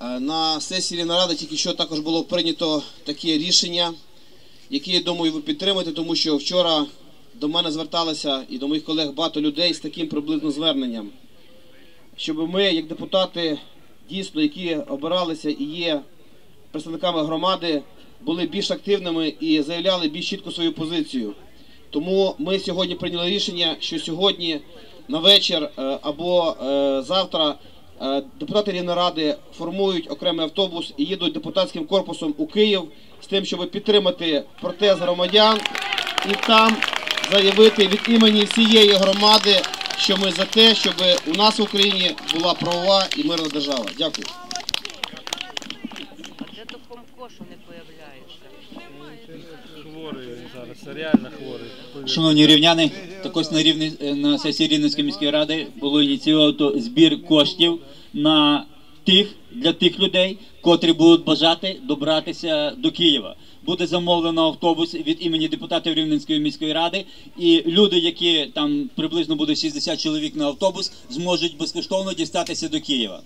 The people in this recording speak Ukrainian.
Е, На сесії наради тільки що також було прийнято таке рішення, яке, я думаю, ви підтримаєте, тому що вчора до мене зверталися і до моїх колег багато людей з таким приблизно зверненням, щоб ми, як депутати, дійсно, які обиралися і є представниками громади, були більш активними і заявляли більш чітко свою позицію. Тому ми сьогодні прийняли рішення, що сьогодні на вечір е, або е, завтра депутати Рівнеради формують окремий автобус і їдуть депутатським корпусом у Київ з тим, щоб підтримати протест громадян і там заявити від імені всієї громади, що ми за те, щоб у нас в Україні була правова і мирна держава. Дякую. А де то Хомко, що не появляється? Шановні рівняни, також на рівні на сесії Рівненської міської ради було ініційовано збір коштів на тих для тих людей, котрі будуть бажати добратися до Києва. Буде замовлено автобус від імені депутатів Рівненської міської ради, і люди, які там приблизно буде 60 чоловік на автобус, зможуть безкоштовно дістатися до Києва.